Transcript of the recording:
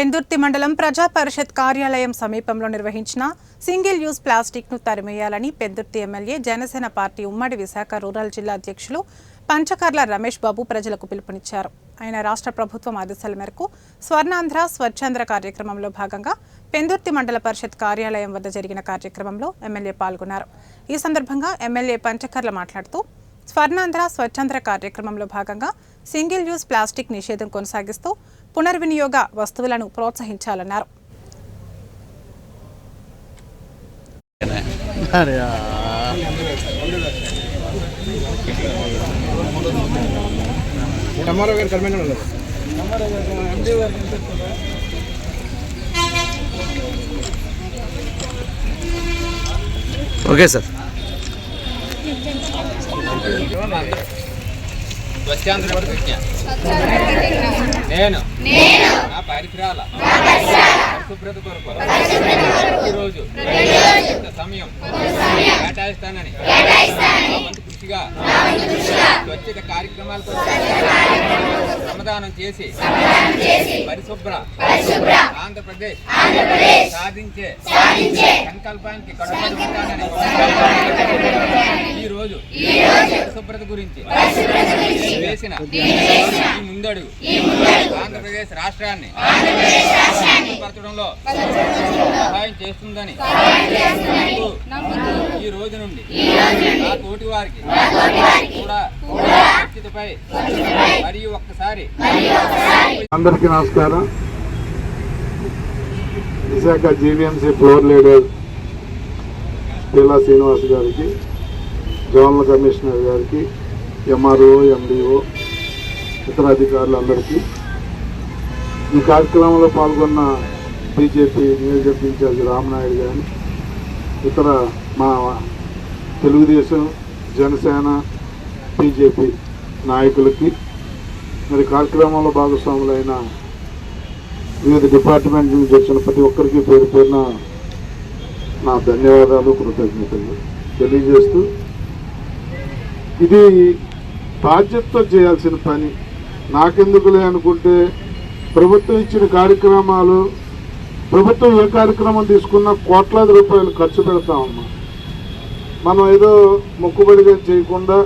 పెందుర్తి మండలం ప్రజా పరిషత్ కార్యాలయం సమీపంలో నిర్వహించిన సింగిల్ యూజ్ ప్లాస్టిక్ను తరిమేయాలని పెందుర్తి ఎమ్మెల్యే జనసేన పార్టీ ఉమ్మడి విశాఖ రూరల్ జిల్లా అధ్యక్షులు పంచకర్ల రమేష్ బాబు ప్రజలకు పిలుపునిచ్చారు. ఆయన రాష్ట్ర ప్రభుత్వం ఆదేశాల మేరకు స్వర్ణాంధ్ర స్వచ్ఛాంధ్ర కార్యక్రమంలో భాగంగా పెందుర్తి మండల పరిషత్ కార్యాలయం వద్ద జరిగిన కార్యక్రమంలో ఎమ్మెల్యే పాల్గొన్నారు. ఈ సందర్భంగా ఎమ్మెల్యే పంచకర్ల మాట్లాడుతూ స్వర్ణాంధ్ర స్వచ్ఛంద్ర కార్యక్రమంలో భాగంగా సింగిల్ యూజ్ ప్లాస్టిక్ నిషేధం కొనసాగిస్తూ పునర్వినియోగ వస్తువులను ప్రోత్సహించాలన్నారు. Okay sir. నేను. నా పరిసరాల. పరిశుభ్రత కొరకు. ప్రతిరోజు. కొంత సమయం. కేటాయిస్తానని. వంతు కృషిగా. స్వచ్ఛత కార్యక్రమాల కోసం శ్రమదానం చేసి. పరిశుభ్ర. ఆంధ్రప్రదేశ్. సాధించే. సంకల్పానికి కట్టుబడి ఉంటానని ఈ రోజు పరిశుభ్రత గురించి. వేసిన ఈ ముందడుగు. ఆంధ్రప్రదేశ్ రాష్ట్రాన్ని పరచడంలో సహాయం చేస్తుందని ఈ రోజు నుండి నా తోటి వారికి కూడా స్వచ్ఛతపై మరియు ఒక్కసారి అందరికీ నమస్కారం. Visakha GVMC floor leader Peela Srinivas గారికి జోనల్ కమిషనర్ గారికి ఎంఆర్ఓ ఎండిఓ ఇతర అధికారులందరికీ ఈ కార్యక్రమంలో పాల్గొన్న బీజేపీ నియోజకవర్గ ఇన్ఛార్జి రామనాయుడు గారిని ఇతర మా తెలుగుదేశం జనసేన బీజేపీ నాయకులకి మరి కార్యక్రమంలో భాగస్వాములైన వివిధ డిపార్ట్మెంట్ నుంచి వచ్చిన ప్రతి ఒక్కరికి పేరు పేరున నా ధన్యవాదాలు కృతజ్ఞతలు తెలియజేస్తూ ఇది బాధ్యతతో చేయాల్సిన పని. నాకెందుకులే అనుకుంటే ప్రభుత్వం ఇచ్చిన కార్యక్రమాలు ప్రభుత్వం ఏ కార్యక్రమం తీసుకున్నా కోట్లాది రూపాయలు ఖర్చు పెడతా ఉన్నాం మనం ఏదో మొక్కుబడిగా చేయకుండా